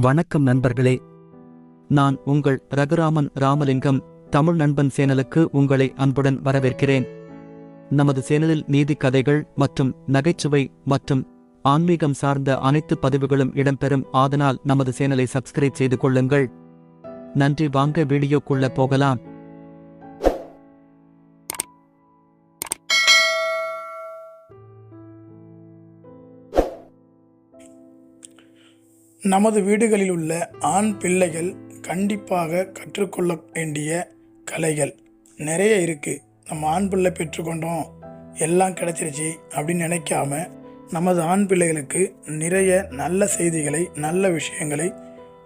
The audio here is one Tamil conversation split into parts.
வணக்கம் நண்பர்களே. நான் உங்கள் ரகுராமன் ராமலிங்கம் தமிழ் நண்பன் சேனலுக்கு உங்களை அன்புடன் வரவேற்கிறேன். நமது சேனலில் நீதி கதைகள் மற்றும் நகைச்சுவை மற்றும் ஆன்மீகம் சார்ந்த அனைத்து பதிவுகளும் இடம்பெறும். அதனால் நமது சேனலை சப்ஸ்கிரைப் செய்து கொள்ளுங்கள். நன்றி வாங்க வீடியோக்குள்ள போகலாம். நமது வீடுகளில் உள்ள ஆண் பிள்ளைகள் கண்டிப்பாக கற்றுக்கொள்ள வேண்டிய கலைகள். நிறைய இருக்குது நம்ம ஆண் பிள்ளை பெற்றுக்கொண்டோம். எல்லாம் கிடச்சிருச்சு அப்படின்னு நினைக்காம நமது ஆண் பிள்ளைகளுக்கு நிறைய நல்ல செய்திகளை நல்ல விஷயங்களை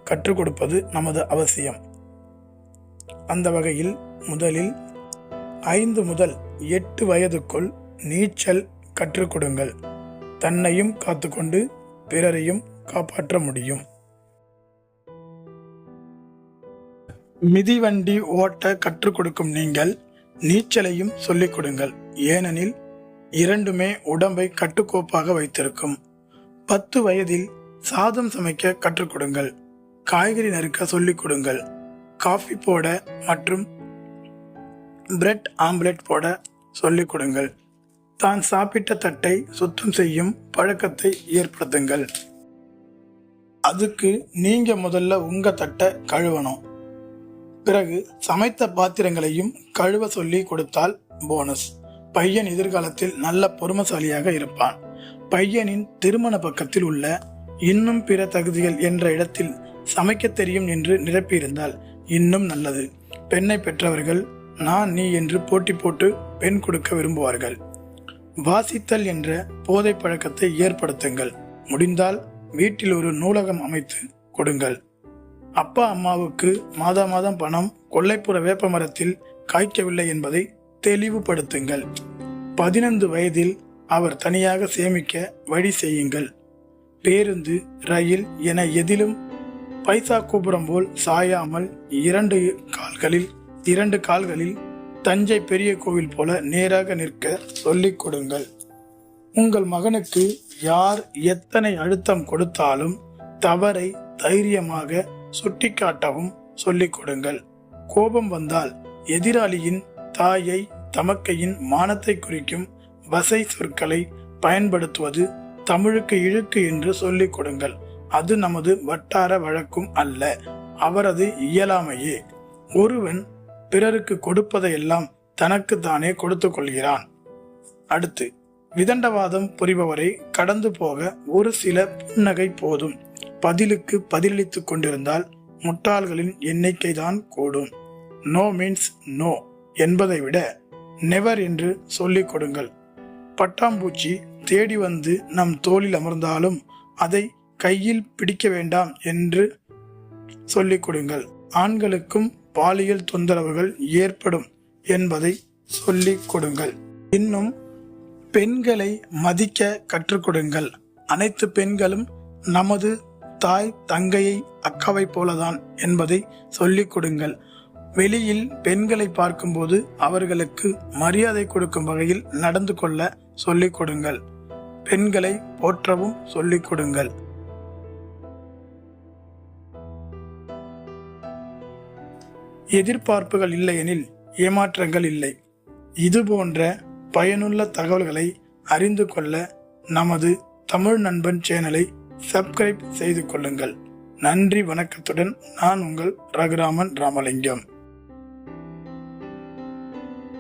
கற்றுக் கொடுப்பது நமது அவசியம். அந்த வகையில் முதலில் ஐந்து முதல் எட்டு வயதுக்குள் நீச்சல் கற்றுக் கொடுங்கள். தன்னையும் காத்துக்கொண்டு பிறரையும் காப்பாற்ற முடியும். மிதிவண்டி ஓட்ட கற்றுக் கொடுக்கும் நீங்கள் நீச்சலையும் சொல்லிக் கொடுங்கள். ஏனெனில் இரண்டுமே உடம்பை கட்டுக்கோப்பாக வைத்திருக்கும். பத்து வயதில் சாதம் சமைக்க கற்றுக் கொடுங்கள். காய்கறி நறுக்க சொல்லிக் கொடுங்கள். காஃபி போட மற்றும் பிரெட் ஆம்லெட் போட சொல்லிக் கொடுங்கள். தான் சாப்பிட்ட தட்டை சுத்தம் செய்யும் பழக்கத்தை ஏற்படுத்துங்கள். அதுக்கு நீங்க முதல்ல உங்க தட்டை கழுவணும். பிறகு சமைத்த பாத்திரங்களையும் கழுவ சொல்லி கொடுத்தால் போனஸ். பையன் எதிர்காலத்தில் நல்ல பொறுமசாலியாக இருப்பான். பையனின் திருமண பக்கத்தில் உள்ள இன்னும் பிற தகுதிகள் என்ற இடத்தில் சமைக்க தெரியும் என்று நிரப்பியிருந்தால் இன்னும் நல்லது. பெண்ணை பெற்றவர்கள் நான் நீ என்று போட்டி போட்டு பெண் கொடுக்க விரும்புவார்கள். வாசித்தல் என்ற போதை பழக்கத்தை ஏற்படுத்துங்கள். முடிந்தால் வீட்டில் ஒரு நூலகம் அமைத்து கொடுங்கள். அப்பா அம்மாவுக்கு மாதா மாதம் பணம் கொல்லைப்புற வேப்ப மரத்தில் காய்க்கவில்லை என்பதை தெளிவுபடுத்துங்கள். பதினைந்து வயதில் அவர் தனியாக சேமிக்க வழி செய்யுங்கள். பேருந்து ரயில் என எதிலும் பைசா கோபுரம் போல் சாயாமல் இரண்டு கால்களில் இரண்டு கால்களில் தஞ்சை பெரிய கோவில் போல நேராக நிற்க சொல்லிக் கொடுங்கள். உங்கள் மகனுக்கு யார் எத்தனை அழுத்தம் கொடுத்தாலும் தவறை தைரியமாக சுட்டிக்காட்டவும் சொல்லிக் கொடுங்கள். கோபம் வந்தால் எதிராளியின் தாயை தமக்கையின் மானத்தை குறிக்கும் வசை சொற்களை பயன்படுத்துவது தமிழுக்கு இழுக்கு என்று சொல்லிக் கொடுங்கள். அது நமது வட்டார வழக்கும் அல்ல அவரது இயலாமையே. ஒருவன் பிறருக்கு கொடுப்பதையெல்லாம் தனக்கு தானே கொடுத்து கொள்கிறான். அடுத்து விதண்டவாதம் புரிபவரை கடந்து போக ஒரு சில புன்னகை போதும். பதிலுக்கு பதிலளித்துக் கொண்டிருந்தால் முட்டாள்களின் எண்ணிக்கை தான் கூடும். நோ மீன்ஸ் நோ என்பதை விட நெவர் என்று சொல்லிக் கொடுங்கள். பட்டாம்பூச்சி தேடி வந்து நம் தோளில் அமர்ந்தாலும் அதை கையில் பிடிக்க வேண்டாம் என்று சொல்லிக் கொடுங்கள். ஆண்களுக்கும் பாலியல் தொந்தரவுகள் ஏற்படும் என்பதை சொல்லிக் கொடுங்கள். இன்னும் பெண்களை மதிக்க கற்றுக் கொடுங்கள். அனைத்து பெண்களும் நமது தாய் தங்கையை அக்காவை போலதான் என்பதை சொல்லிக் கொடுங்கள். வெளியில் பெண்களை பார்க்கும்போது அவர்களுக்கு மரியாதை கொடுக்கும் வகையில் நடந்து கொள்ள சொல்லிக் கொடுங்கள். பெண்களை போற்றவும் சொல்லிக் கொடுங்கள். எதிர்பார்ப்புகள் இல்லையெனில் ஏமாற்றங்கள் இல்லை. இது போன்ற பயனுள்ள தகவல்களை அறிந்து கொள்ள நமது தமிழ் நண்பன் சேனலை சப்ஸ்கிரைப் செய்து கொள்ளுங்கள். நன்றி வணக்கத்துடன் நான் உங்கள் ரகுராமன் ராமலிங்கம்.